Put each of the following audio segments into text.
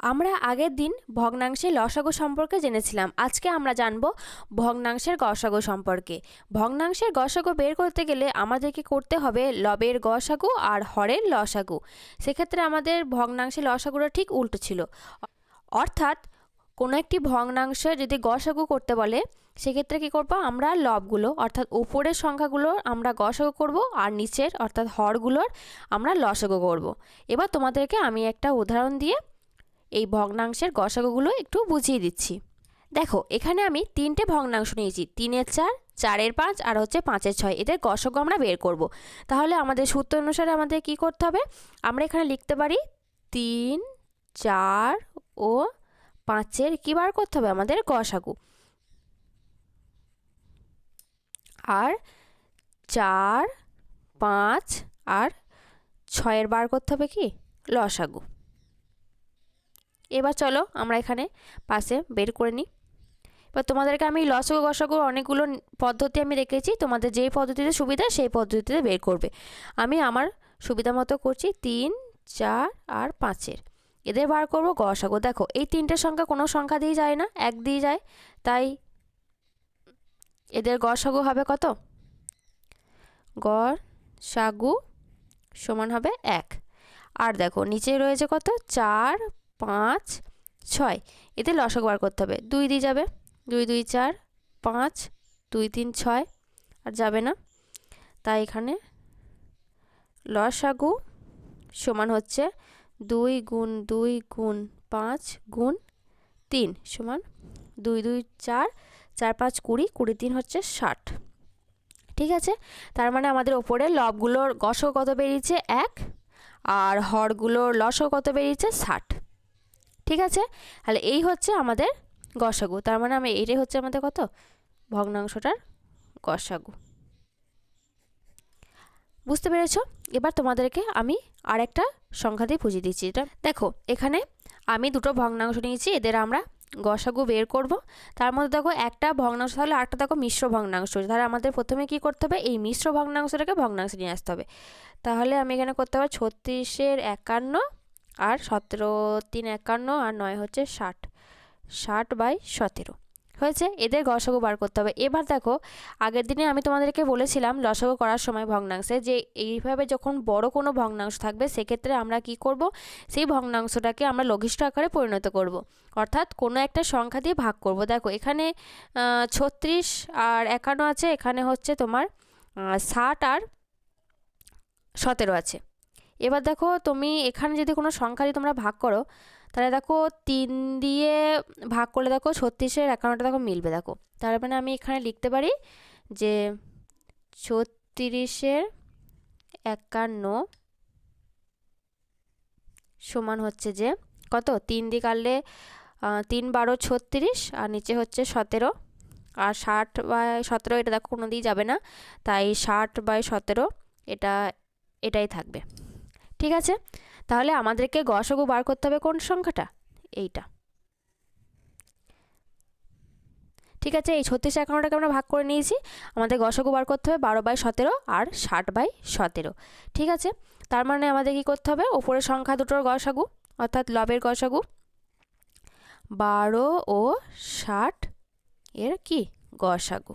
আমরা আগের দিন ভগ্নাংশের লসাগু সম্পর্কে জেনেছিলাম। আজকে আমরা জানব ভগ্নাংশের গসাগু সম্পর্কে। ভগ্নাংশের গসাগু বের করতে গেলে আমাদেরকে করতে হবে লবের গসাগু আর হরের লসাগু। সেক্ষেত্রে আমাদের ভগ্নাংশের লসাগুটা ঠিক উল্টো ছিল। অর্থাৎ কোনো একটি ভগ্নাংশ যদি গসাগু করতে বলে, সেক্ষেত্রে কী করব আমরা লবগুলো, অর্থাৎ উপরের সংখ্যাগুলো আমরা গসাগু করব আর নিচের, অর্থাৎ হরগুলোর আমরা লসাগু করব। এবার তোমাদেরকে আমি একটা উদাহরণ দিয়ে এই ভগ্নাংশের গসাগুগুলো একটু বুঝিয়ে দিচ্ছি। দেখো, এখানে আমি তিনটে ভগ্নাংশ নিয়েছি, তিনের চার, চারের পাঁচ আর হচ্ছে পাঁচের ছয়। এদের গসক আমরা বের করব। তাহলে আমাদের সূত্র অনুসারে আমাদের কি করতে হবে? আমরা এখানে লিখতে পারি তিন, চার ও পাঁচের কী বার করতে হবে? আমাদের গসাগু। আর চার, পাঁচ আর ছয়ের বার করতে হবে কি? লসাগু। এবার চলো আমরা এখানে পাশে বের করে নিই। এবার তোমাদেরকে আমি লসগো গসগো অনেকগুলো পদ্ধতি আমি রেখেছি। তোমাদের যেই পদ্ধতিতে সুবিধা, সেই পদ্ধতিতে বের করবে। আমি আমার সুবিধা মতো করছি তিন, চার আর পাঁচের। এদের বার করব গসাগো। দেখো, এই তিনটে সংখ্যা কোনো সংখ্যা দিয়ে যায় না, এক দিয়ে যায়। তাই এদের গসাগু হবে কত? গড় সাগু সমান হবে এক। আর দেখো, নিচে রয়েছে কত? চার পাঁচ, ছয়। এতে লসক বার করতে হবে। দুই দিয়ে যাবে। দুই দুই, চার, পাঁচ, দুই, তিন, ছয়। আর যাবে না। তাই এখানে লসাগু সমান হচ্ছে দুই গুণ দুই গুণ পাঁচ গুণ তিন সমান দুই দুই, চার। চার, পাঁচ, কুড়ি। কুড়ি, তিন হচ্ছে ষাট। ঠিক আছে? তার মানে আমাদের ওপরে লবগুলোর গসও কত বেরিয়েছে? এক। আর হরগুলোর লসও কত বেরিয়েছে? ষাট। ঠিক আছে? তাহলে এই হচ্ছে আমাদের গসাগু। তার মানে আমি এইটাই হচ্ছে আমাদের কত? ভগ্নাংশটার গসাগু। বুঝতে পেরেছ? এবার তোমাদেরকে আমি আর একটা সংখ্যা দিয়ে বুঝিয়ে দিচ্ছি। এটা দেখো, এখানে আমি দুটো ভগ্নাংশ নিয়েছি, এদের আমরা গসাগু বের করব। তার মধ্যে দেখো একটা ভগ্নাংশ, তাহলে আরেকটা দেখো মিশ্র ভগ্নাংশ। তাহলে আমাদের প্রথমে কি করতে হবে? এই মিশ্র ভগ্নাংশটাকে ভগ্নাংশে নিয়ে আসতে হবে। তাহলে আমি এখানে করতে হবে ছত্রিশের একান্ন আর সতেরো, তিন, একান্ন আর নয় হচ্ছে ষাট। ষাট বাই সতেরো। হয়েছে? এদের গসাগু বার করতে হবে। এবার দেখো, আগের দিনে আমি তোমাদেরকে বলেছিলাম লসাগু করার সময় ভগ্নাংশে যে এইভাবে যখন বড় কোনো ভগ্নাংশ থাকবে, সেক্ষেত্রে আমরা কি করব? সেই ভগ্নাংশটাকে আমরা লঘিষ্ঠ আকারে পরিণত করব। অর্থাৎ কোনো একটা সংখ্যা দিয়ে ভাগ করব। দেখো, এখানে ছত্রিশ আর একান্ন আছে, এখানে হচ্ছে তোমার ষাট আর সতেরো আছে। এবার দেখো তুমি এখানে যদি কোনো সংখ্যা তোমরা ভাগ করো, তাহলে দেখো তিন দিয়ে ভাগ করলে দেখো ছত্রিশের একান্নটা দেখো মিলবে, দেখো। তার মানে আমি এখানে লিখতে পারি যে ছত্রিশের একান্ন সমান হচ্ছে যে কত? তিন দিয়ে কাটলে তিন বারো ছত্রিশ আর নিচে হচ্ছে সতেরো। আর ষাট বাই সতেরো এটা দেখো কোনো দিই যাবে না, তাই ষাট বাই সতেরো এটা, এটাই থাকবে। ঠিক আছে? তাহলে আমাদেরকে গসগু বার করতে হবে কোন সংখ্যাটা? এইটা। ঠিক আছে, এই ছত্রিশ একান্নটাকে আমরা ভাগ করে নিয়েছি। আমাদের গসগু বার করতে হবে বারো বাই সতেরো আর ষাট বাই সতেরো। ঠিক আছে? তার মানে আমাদের কি করতে হবে? ওপরের সংখ্যা দুটোর গসাগু, অর্থাৎ লবের গসাগু, বারো ও ষাট এর কি? গসাগু।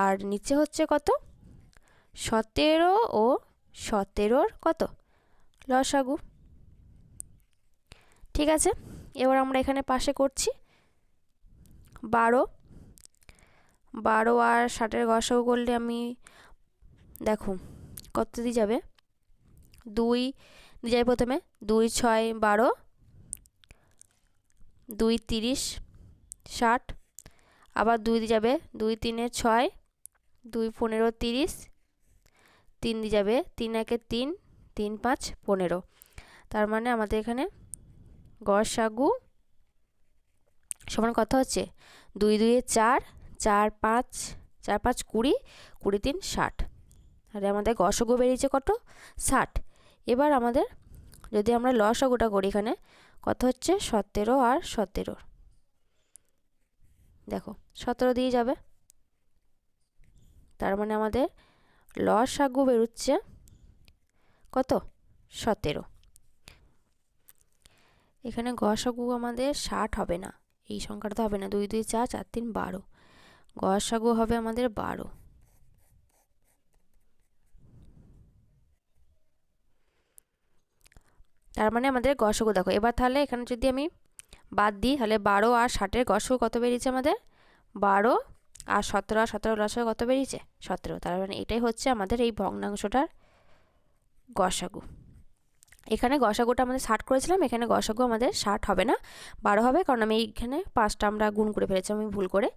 আর নিচে হচ্ছে কত? সতেরো ও সতেরোর কত? লসাগু। ঠিক আছে, এবার আমরা এখানে পাশে করছি। বারো। বারো আর ষাটের গসাগু করলে আমি, দেখো, কত দিয়ে যাবে? দুই, দিয়ে যাবে প্রথমে। দুই, ছয়, বারো। দুই, তিরিশ, ষাট। আবার দুই দিয়ে যাবে। দুই, তিনে ছয়। দুই, পনেরো, তিরিশ। তিন দিয়ে যাবে, তিন একে তিন তিন পাঁচ পনেরো। তার মানে আমাদের এখানে গসাগু সমান কত হচ্ছে? দুই দুইয়ে চার চার পাঁচ চার পাঁচ কুড়ি কুড়ি তিন ষাট। আর আমাদের গসাগু বেরিয়েছে কত? ষাট। এবার আমাদের যদি আমরা লসাগুটা করি এখানে, কত হচ্ছে? সতেরো আর সতেরো। দেখো, সতেরো দিয়ে যাবে। তার মানে আমাদের লসাগু বেরোচ্ছে কত? সতেরো। এখানে গসাগু আমাদের ষাট হবে না। এই সংখ্যাটা তো হবে না। দুই দুই, চার চার, তিন, বারো। গসাগু হবে আমাদের বারো। তার মানে আমাদের গসাগু দেখো। এবার তাহলে এখানে যদি আমি বাদ দিই, তাহলে বারো আর ষাটের গসাগু কত বেরিয়েছে আমাদের? বারো আর সতেরো আর সতেরো লসাগু কত বেরিয়েছে? সতেরো। তার মানে এটাই হচ্ছে আমাদের এই ভগ্নাংশটার গসাগু। এখানে গসাগুটা আমাদের ষাট করেছিলাম, এখানে গসাগু আমাদের ষাট হবে না, বারো হবে, কারণ আমি এইখানে পাঁচটা আমরা গুণ করে ফেলেছি, আমি ভুল করে।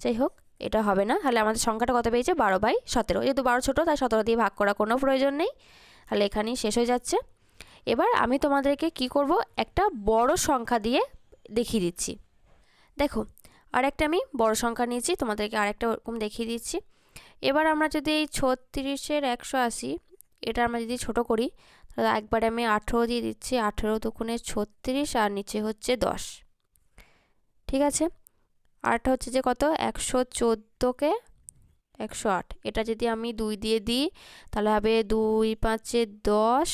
যাই হোক, এটা হবে না। তাহলে আমাদের সংখ্যাটা কত পেয়েছে বারো বাই সতেরো। যেহেতু বারো ছোটো, তাই সতেরো দিয়ে ভাগ করা কোনো প্রয়োজন নেই। তাহলে এখানেই শেষ হয়ে যাচ্ছে। এবার আমি তোমাদেরকে কি করব? একটা বড় সংখ্যা দিয়ে দেখিয়ে দিচ্ছি। দেখো আর একটা আমি বড় সংখ্যা নিয়েছি, তোমাদেরকে আরেকটা ওরকম দেখিয়ে দিচ্ছি। এবার আমরা যদি এই ছত্রিশের একশো আশি, এটা আমরা যদি ছোট করি, তাহলে একবারে আমি আঠেরো দিয়ে দিচ্ছি, আঠেরো দুগুণে ছত্রিশ আর নিচে হচ্ছে দশ। ঠিক আছে? আরটা হচ্ছে যে কত? একশো চোদ্দোকে একশো আট। এটা যদি আমি দুই দিয়ে দিই, তাহলে হবে দুই পাঁচে দশ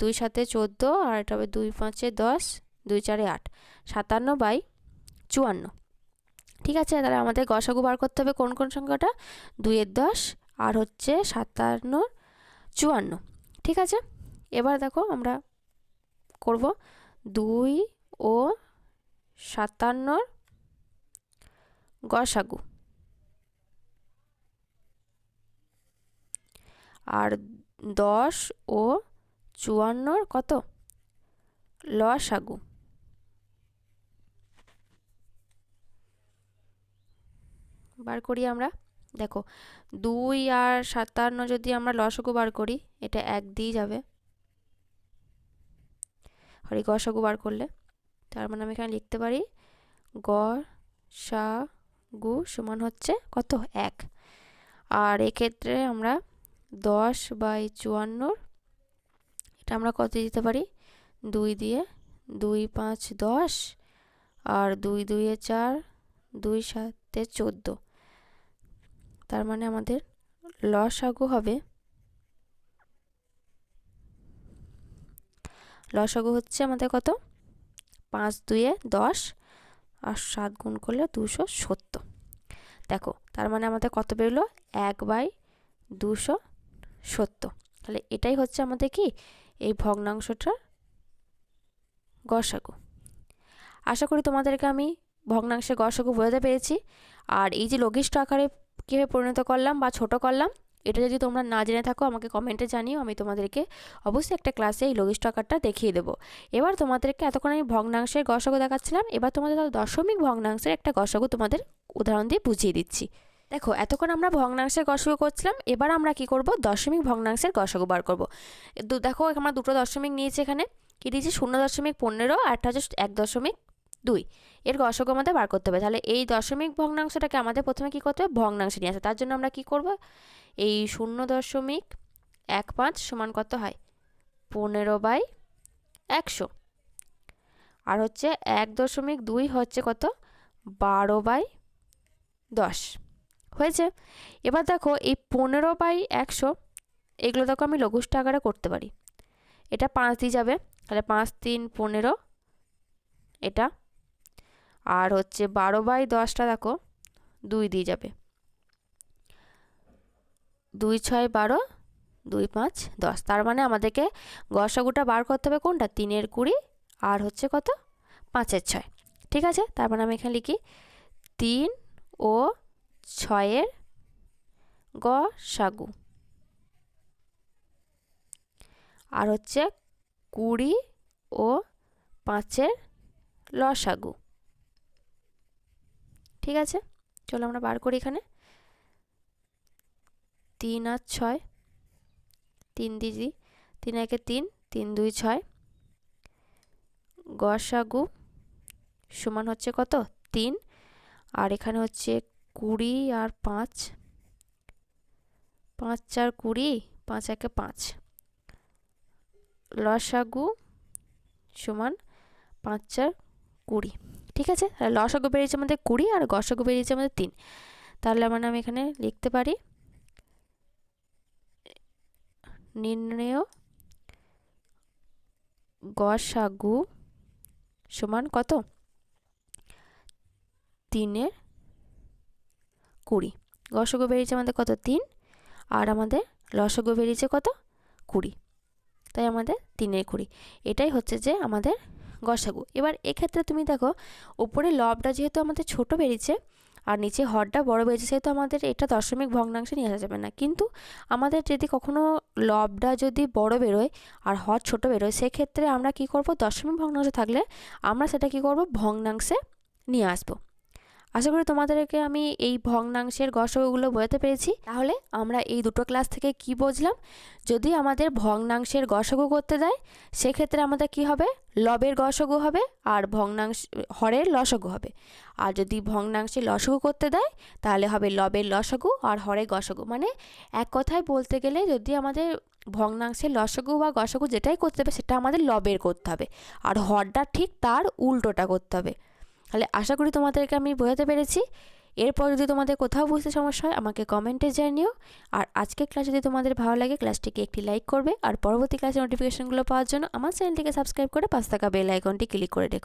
দুই সাতে চোদ্দ, আর এটা হবে দুই পাঁচে দশ, দুই চারে আট। সাতান্ন বাই চুয়ান্ন। ঠিক আছে? তাহলে আমাদের গসাগু বার করতে হবে কোন কোন সংখ্যাটা? দুইয়ের দশ, আর হচ্ছে সাতান্ন চুয়ান্ন। ঠিক আছে? এবার দেখো আমরা করব দুই ও সাতান্নর গসাগু। আর দশ ও চুয়ান্নর কত? লসাগু। বার করি আমরা। দেখো, দুই আর সাতান্ন যদি আমরা লসগু বার করি, এটা এক দিয়ে যাবে। আর এই বার করলে। তার মানে আমি এখানে লিখতে পারি গ সা গু সমান হচ্ছে কত? এক। আর এক্ষেত্রে আমরা দশ বাই চুয়ান্নর, এটা আমরা কত দিতে পারি? দুই দিয়ে দুই পাঁচ দশ, আর দুই দুইয়ে চার, দুই সাতে চোদ্দ। তার মানে আমাদের লসাগু হবে। লসাগু হচ্ছে আমাদের কত? পাঁচ দুয়ে দশ আর সাত গুণ করলে দুশো সত্তর। দেখো, তার মানে আমাদের কত বেরোলো? এক বাই দুশো সত্তর। তাহলে এটাই হচ্ছে আমাদের কি? এই ভগ্নাংশটার গসাগু আশা করি তোমাদেরকে আমি ভগ্নাংশে গসাগু বোঝাতে পেরেছি। আর এই যে লঘিষ্ঠ আকারে কীভাবে পরিণত করলাম বা ছোট করলাম, এটা যদি তোমরা না জেনে থাকো, আমাকে কমেন্টে জানিও, আমি তোমাদেরকে অবশ্যই একটা ক্লাসে এই লঘিষ্ঠ আকারটা দেখিয়ে দেবো। এবার তোমাদেরকে এতক্ষণ আমি ভগ্নাংশের গসাগু দেখাচ্ছিলাম, এবার তোমাদের দশমিক ভগ্নাংশের একটা গসাগু তোমাদের উদাহরণ দিয়ে বুঝিয়ে দিচ্ছি। দেখো, এতক্ষণ আমরা ভগ্নাংশের গসাগু করছিলাম, এবার আমরা কি করব? দশমিক ভগ্নাংশের গসাগু বার করব। দেখো, আমরা দুটো দশমিক নিয়েছি এখানে, কি দিয়েছি? শূন্য দশমিক পনেরো আর একটা হচ্ছে এক দশমিক দুই এর গসক আমাদের বার করতে হবে। তাহলে এই দশমিক ভগ্নাংশটাকে আমাদের প্রথমে কী করতে হবে? ভগ্নাংশে নিয়ে আসে। তার জন্য আমরা কি করব? এই শূন্য দশমিক এক পাঁচ সমান কত হয়? পনেরো বাই একশো। আর হচ্ছে এক দশমিক দুই হচ্ছে কত? বারো বাই দশ। হয়েছে? এবার দেখো এই পনেরো বাই একশো, এগুলো দেখো আমি লঘুষ্ঠ আকারে করতে পারি। এটা পাঁচ দিয়ে যাবে। তাহলে পাঁচ তিন পনেরো, এটা আর হচ্ছে বারো বাই দশটা দেখো, দুই দিয়ে যাবে। দুই ছয় বারো, দুই পাঁচ দশ। তার মানে আমাদেরকে গসাগুটা বার করতে হবে কোনটা? তিনের কুড়ি আর হচ্ছে কত? পাঁচের ছয়। ঠিক আছে? তার মানে আমি এখানে লিখি তিন ও ছয়ের গসাগু। আর হচ্ছে কুড়ি ও পাঁচের লসাগু। ঠিক আছে? চলো আমরা বার করি এখানে। তিন আর ছয়। তিন দিদি তিন একে তিন তিন দুই ছয়। গসাগু সমান হচ্ছে কত? তিন। আর এখানে হচ্ছে কুড়ি আর পাঁচ। পাঁচ চার কুড়ি, পাঁচ একে পাঁচ। লসাগু সমান পাঁচ চার কুড়ি। ঠিক আছে? লসাগু বেরিয়েছে আমাদের কুড়ি আর গসাগু বেরিয়েছে আমাদের তিন। তাহলে মানে আমি এখানে লিখতে পারি। নির্ণয় গসাগু সমান কত? তিনের কুড়ি। গসগো বেরিয়েছে আমাদের কত? তিন। আর আমাদের লসগো বেরিয়েছে কত? কুড়ি। তাই আমাদের তিনের কুড়ি। এটাই হচ্ছে যে আমাদের গসাগু। এবার এক্ষেত্রে তুমি দেখো ওপরে লবটা যেহেতু আমাদের ছোট বেরিয়েছে, আর নিচে হরটা বড় বেরিয়েছে, সেহেতু আমাদের এটা দশমিক ভগ্নাংশে নিয়ে আসা যাবে না। কিন্তু আমাদের যদি কখনো লবটা যদি বড় বেরোয় আর হর ছোট বেরোয়, সেক্ষেত্রে আমরা কি করব? দশমিক ভগ্নাংশ থাকলে আমরা সেটা কি করব? ভগ্নাংশে নিয়ে আসব। আশা করি তোমাদেরকে আমি এই ভগ্নাংশের গসগুলো বোঝাতে পেরেছি। তাহলে আমরা এই দুটো ক্লাস থেকে কি বুঝলাম? যদি আমাদের ভগ্নাংশের গসগু করতে দেয়, সেক্ষেত্রে আমাদের কি হবে? লবের গসগু হবে আর ভগ্নাংশ, হরের লসগু হবে। আর যদি ভগ্নাংশে লসগু করতে দেয়, তাহলে হবে লবের লসগু আর হরের গসগু। মানে এক কথায় বলতে গেলে যদি আমাদের ভগ্নাংশের লসগু বা গসগু যেটাই করতে হবে সেটা আমাদের লবের করতে হবে। আর হরটা ঠিক তার উল্টোটা করতে হবে। তাহলে আশা করি তোমাদেরকে আমি বোঝাতে পেরেছি। এরপর যদি তোমাদের কোথাও বুঝতে সমস্যা হয়, আমাকে কমেন্টে জানিও। আর আজকের ক্লাস যদি তোমাদের ভালো লাগে ক্লাসটিকে একটি লাইক করবে। আর পরবর্তী ক্লাসের নোটিফিকেশনগুলো পাওয়ার জন্য আমার চ্যানেলটিকে সাবস্ক্রাইব করে পাঁচ টাকা বেল আইকনটি ক্লিক করে রেখো।